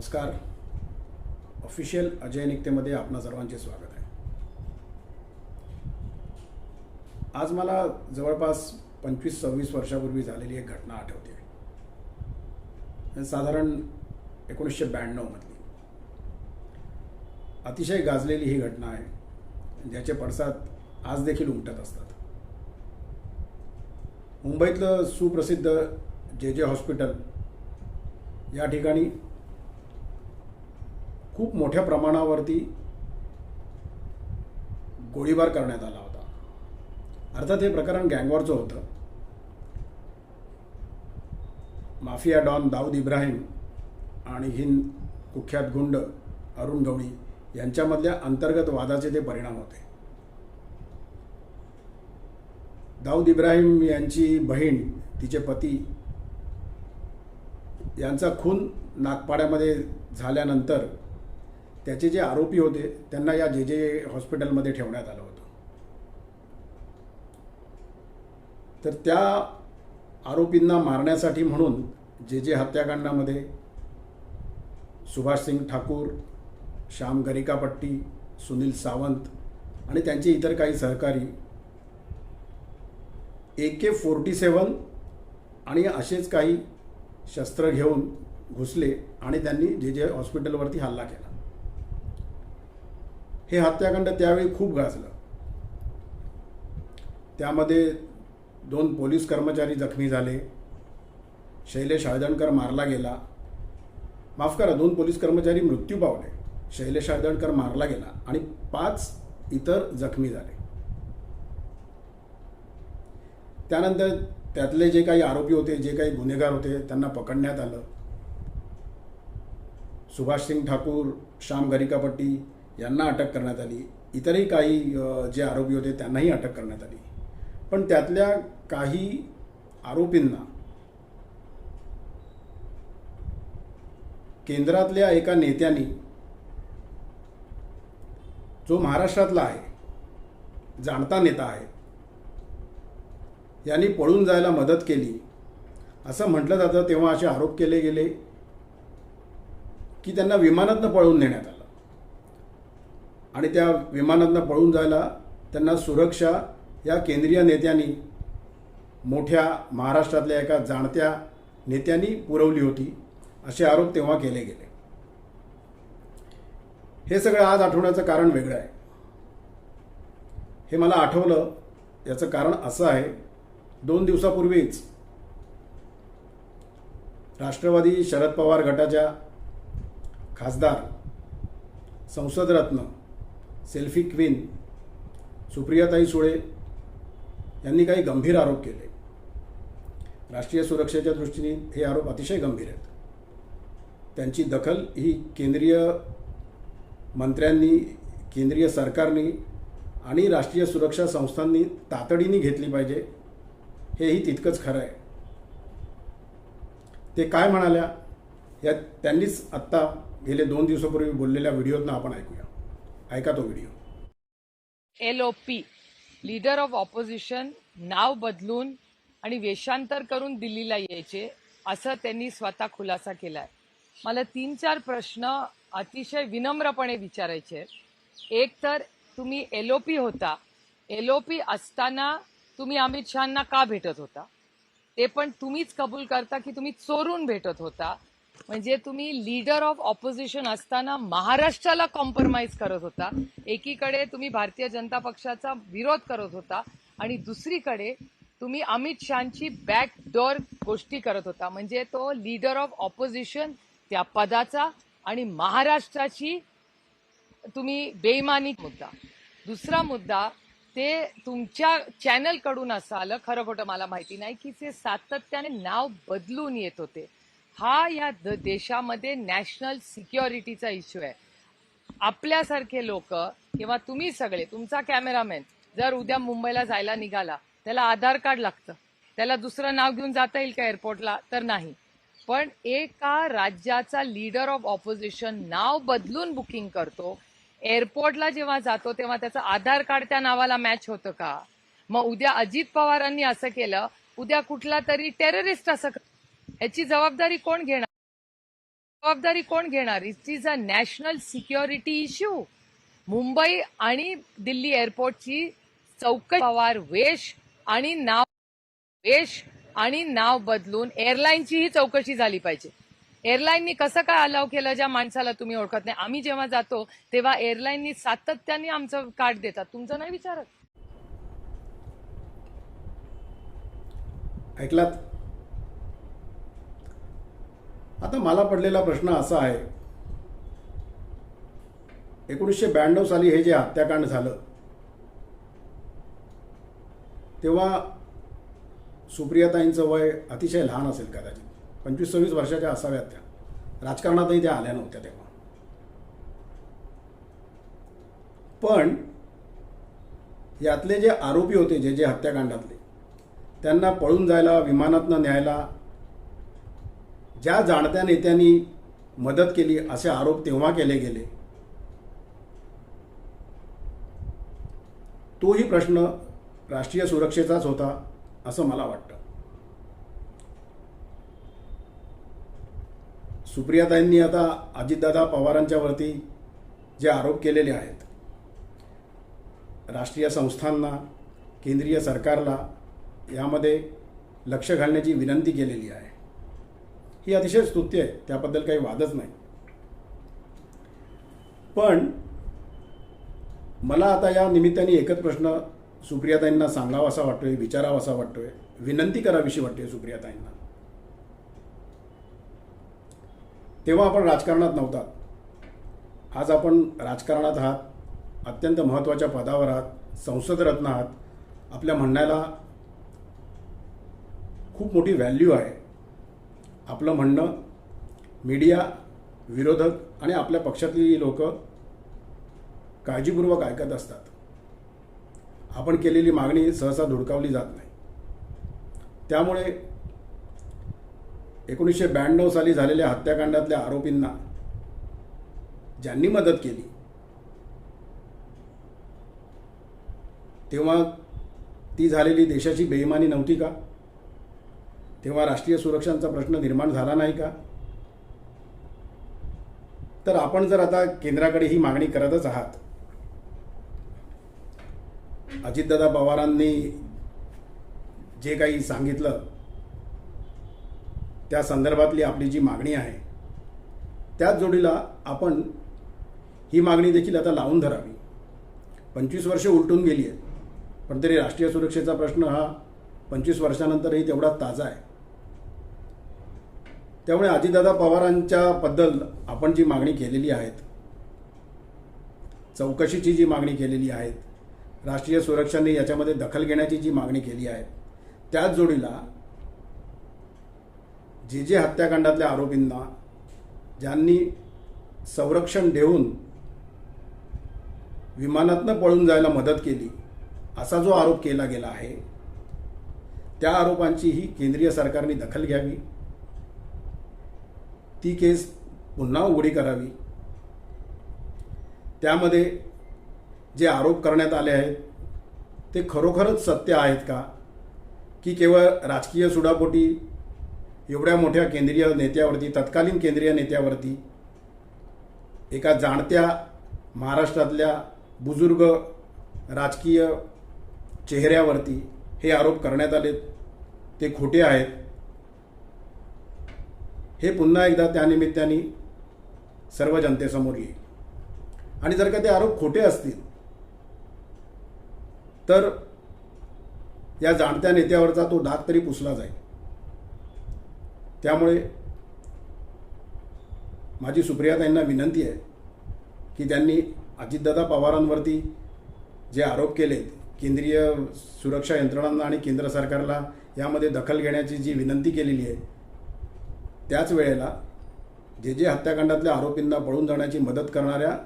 नमस्कार. ऑफिशियल अजय निकतेमध्ये आपणा सर्वांचे स्वागत आहे. आज मला जवळपास पंचवीस सव्वीस वर्षापूर्वी झालेली एक घटना आठवते. साधारण एकोणीसशे ब्याण्णवमधली अतिशय गाजलेली ही घटना आहे. ज्याचे पडसाद आज देखील उमटत असतात. मुंबईतलं सुप्रसिद्ध जे जे हॉस्पिटल या ठिकाणी खूप मोठ्या प्रमाणावरती गोळीबार करण्यात आला होता. अर्थात हे प्रकरण गँगवॉरचं होतं. माफिया डॉन दाऊद इब्राहिम आणि हिंद कुख्यात गुंड अरुण गवळी यांच्यामधल्या अंतर्गत वादाचे ते परिणाम होते. दाऊद इब्राहिम यांची बहीण तिचे पती यांचा खून नागपाड्यामध्ये झाल्यानंतर त्याचे जे आरोपी होते त्यांना या जे जे हॉस्पिटलमध्ये ठेवण्यात आलं होतं. तर त्या आरोपींना मारण्यासाठी म्हणून जे जे हत्याकांडामध्ये सुभाष सिंग ठाकूर श्याम गरिकापट्टी सुनील सावंत आणि त्यांचे इतर काही सहकारी ए के फोर्टी सेवन आणि असेच काही शस्त्र घेऊन घुसले आणि त्यांनी जे जे हॉस्पिटलवरती हल्ला केला. हे हत्याकांड त्यावेळी खूप गाजलं. त्यामध्ये दोन पोलीस कर्मचारी जखमी झाले. शैलेश हळदणकर मारला गेला. माफ करा दोन पोलीस कर्मचारी मृत्यू पावले. शैलेश हळदणकर मारला गेला आणि पाच इतर जखमी झाले. त्यानंतर त्यातले जे काही आरोपी होते जे काही गुन्हेगार होते त्यांना पकडण्यात आलं. सुभाष सिंग ठाकूर श्याम घरिकापट्टी यांना अटक करण्यात आली. इतरही काही जे आरोपी होते त्यांनाही अटक करण्यात आली. पण त्यातल्या काही आरोपींना केंद्रातल्या एका नेत्यांनी जो महाराष्ट्रातला आहे जाणता नेता आहे यांनी पळून जायला मदत केली. असं म्हटलं जातं तेव्हा असे आरोप केले गेले की त्यांना विमानातनं पळवून नेण्यात आलं. आणि त्या विमानातनं पळून जायला त्यांना सुरक्षा या केंद्रीय नेत्यांनी मोठ्या महाराष्ट्रातल्या एका जाणत्या नेत्यांनी पुरवली होती असे आरोप तेव्हा केले गेले. हे सगळं आज आठवण्याचं कारण वेगळं आहे. हे मला आठवलं याचं कारण असं आहे दोन दिवसापूर्वीच राष्ट्रवादी शरद पवार गटाच्या खासदार संसदरत्न सेल्फी क्वीन सुप्रियाताई सुळे यांनी काही गंभीर आरोप केले. राष्ट्रीय सुरक्षेच्या दृष्टीने हे आरोप अतिशय गंभीर आहेत. त्यांची दखल ही केंद्रीय मंत्र्यांनी केंद्रीय सरकारने आणि राष्ट्रीय सुरक्षा संस्थांनी तातडीने घेतली पाहिजे. हेही तितकंच खरं आहे. ते काय म्हणाल्या या त्यांनीच आत्ता गेले दोन दिवसापूर्वी बोललेल्या व्हिडिओतनं आपण ऐकूया. ऐका तो video L O P leader of opposition नाव बदलून आणि वेषांतर करून दिल्लीला यायचे असं त्यांनी स्वतः खुलासा केलाय. मला तीन चार प्रश्न अतिशय विनम्रपणे विचारायचे आहेत. एक तर तुम्ही एल ओ पी होता. एल ओ पी असताना तुम्ही अमित शहाना का भेटत होता? ते पण तुम्हीच कबूल करता की तुम्ही चोरून भेटत होता? म्हणजे तुम्ही लीडर ऑफ ऑपोजिशन असताना महाराष्ट्राला कॉम्प्रोमाइज करत होता. एकीकडे तुम्ही भारतीय जनता पक्षाचा विरोध करत होता आणि दुसरीकडे तुम्ही अमित शहाची बॅकडोर गोष्टी करत होता. म्हणजे तो लीडर ऑफ ऑपोजिशन त्या पदाचा आणि महाराष्ट्राची तुम्ही बेईमानी मुद्दा. दुसरा मुद्दा ते तुमच्या चॅनलकडून असं आलं खरं खोटं मला माहिती नाही की ते सातत्याने नाव बदलून येत होते. हा या देशामध्ये नॅशनल सिक्युरिटीचा इश्यू आहे. आपल्यासारखे लोक किंवा तुम्ही सगळे तुमचा कॅमेरामॅन जर उद्या मुंबईला जायला निघाला त्याला आधार कार्ड लागतं. त्याला दुसरं नाव घेऊन जाता येईल का एअरपोर्टला तर नाही. पण एका राज्याचा लीडर ऑफ ऑपोजिशन नाव बदलून बुकिंग करतो. एअरपोर्टला जेव्हा जातो तेव्हा त्याचं आधार कार्ड त्या नावाला मॅच होतं का? मग उद्या अजित पवारांनी असं केलं उद्या कुठला तरी टेररिस्ट असं याची जबाबदारी कोण घेणार? जबाबदारी कोण घेणार? It is a national security issue Mumbai आणि दिल्ली एअरपोर्टची चौकशी पवार वेश आणि नाव वेश आणि नाव बदलून एअरलाईनचीही चौकशी झाली पाहिजे. एअरलाईननी कसं काय अलाव केलं ज्या माणसाला तुम्ही ओळखत नाही? आम्ही जेव्हा जातो तेव्हा एअरलाईननी सातत्याने आमचं कार्ड देतात. तुमचं नाही विचारत? ऐकलात? आता मला पडलेला प्रश्न असा आहे. एकोणीसशे ब्याण्णव साली हे जे हत्याकांड झालं तेव्हा सुप्रियाताईंचं वय अतिशय लहान असेल कदाचित. पंचवीस सव्वीस वर्षाच्या असाव्यात त्या. राजकारणातही त्या आल्या नव्हत्या तेव्हा. पण यातले जे आरोपी होते जे जे हत्याकांडातले त्यांना पळून जायला विमानातनं न्यायला ज्या जाणत्या नेत्यांनी मदत केली असे आरोप तेव्हा केले गेले. तोही प्रश्न राष्ट्रीय सुरक्षेचाच होता असं मला वाटतं. सुप्रियाताईंनी आता अजितदादा पवारांच्यावरती जे आरोप केलेले आहेत राष्ट्रीय संस्थांना केंद्रीय सरकारला यामध्ये लक्ष घालण्याची विनंती केलेली आहे. ही अतिशय स्तुत्य आहे. त्याबद्दल काही वादच नाही. पण मला आता या निमित्ताने एकच प्रश्न सुप्रियाताईंना सांगावासा वाटतोय विचारावासा वाटतोय. विनंती करावीशी वाटते सुप्रियाताईंना. तेव्हा आपण राजकारणात नव्हतात आज आपण राजकारणात आहात अत्यंत महत्त्वाच्या पदावर आहात संसदरत्न आहात. आपल्या म्हणण्याला खूप मोठी व्हॅल्यू आहे. आपलं म्हणणं मीडिया विरोधक आणि आपल्या पक्षातली लोक काळजीपूर्वक ऐकत असतात. आपण केलेली मागणी सहसा धुडकावली जात नाही. त्यामुळे एकोणीसशे ब्याण्णव साली झालेल्या हत्याकांडातल्या आरोपींना ज्यांनी मदत केली तेव्हा ती झालेली देशाची बेईमानी नव्हती का? तेव्हा राष्ट्रीय सुरक्षांचा प्रश्न निर्माण झाला नाही का? तर आपण जर आता केंद्राकडे ही मागणी करतच आहात अजितदादा पवारांनी जे काही सांगितलं त्या संदर्भातली आपली जी मागणी आहे त्याच जोडीला आपण ही मागणी देखील आता लावून धरावी. पंचवीस वर्ष उलटून गेली आहेत पण तरी राष्ट्रीय सुरक्षेचा प्रश्न हा पंचवीस वर्षानंतरही तेवढा ताजा आहे. त्यामुळे अजितदादा पवारांच्या बद्दल आपण जी मागणी केलेली आहेत चौकशीची जी मागणी केलेली आहेत राष्ट्रीय सुरक्षाने याच्यामध्ये दखल घेण्याची जी मागणी केली आहे त्याच जोडीला जे जे हत्याकांडातल्या आरोपींना ज्यांनी संरक्षण देऊन विमानातनं पळून जायला मदत केली असा जो आरोप केला गेला आहे त्या आरोपांची ही केंद्रीय सरकारने दखल घ्यावी. ती केस पुन्हा उघडी करावी. त्यामध्ये जे आरोप करण्यात आले आहेत ते खरोखरच सत्य आहेत का? की केवळ राजकीय सुडापोटी एवढ्या मोठ्या केंद्रीय नेत्यावरती तत्कालीन केंद्रीय नेत्यावरती एका जाणत्या महाराष्ट्रातल्या बुजुर्ग राजकीय चेहऱ्यावरती हे आरोप करण्यात आले ते खोटे आहेत? हे पुन्हा एकदा त्यानिमित्ताने सर्व जनतेसमोर येईल. आणि जर का ते आरोप खोटे असतील तर या जाणत्या नेत्यावरचा तो डाग तरी पुसला जाईल. त्यामुळे माझी सुप्रियाताईंना विनंती आहे की त्यांनी अजितदादा पवारांवरती जे आरोप केलेत केंद्रीय सुरक्षा यंत्रणांना आणि केंद्र सरकारला यामध्ये दखल घेण्याची जी विनंती केलेली आहे त्याच वेळेला जे जे हत्याकांडातल्या आरोपींना पळून जाण्याची मदत करणाऱ्या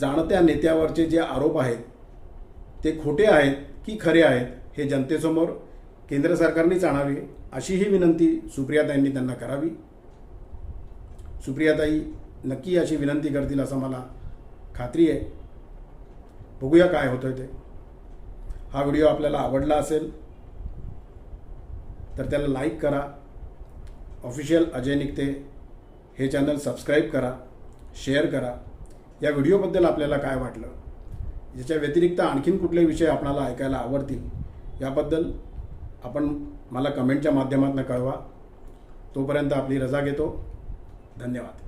जाणत्या नेत्यावरचे जे आरोप आहेत ते खोटे आहेत की खरे आहेत हे जनतेसमोर केंद्र सरकारनेच आणावे अशी ही विनंती सुप्रियाताईंनी त्यांना करावी. सुप्रियाताई नक्की अशी विनंती करतील असं मला खात्री आहे. बघूया काय होतं ते. हा व्हिडिओ आपल्याला आवडला असेल तर त्याला लाईक करा. ऑफिशियल अजय निघते हे चॅनल सबस्क्राईब करा शेअर करा. या व्हिडिओबद्दल आपल्याला काय वाटलं? याच्या व्यतिरिक्त आणखीन कुठले विषय आपणाला ऐकायला आवडतील? याबद्दल आपण मला कमेंटच्या माध्यमातून कळवा. तोपर्यंत आपली रजा घेतो. धन्यवाद.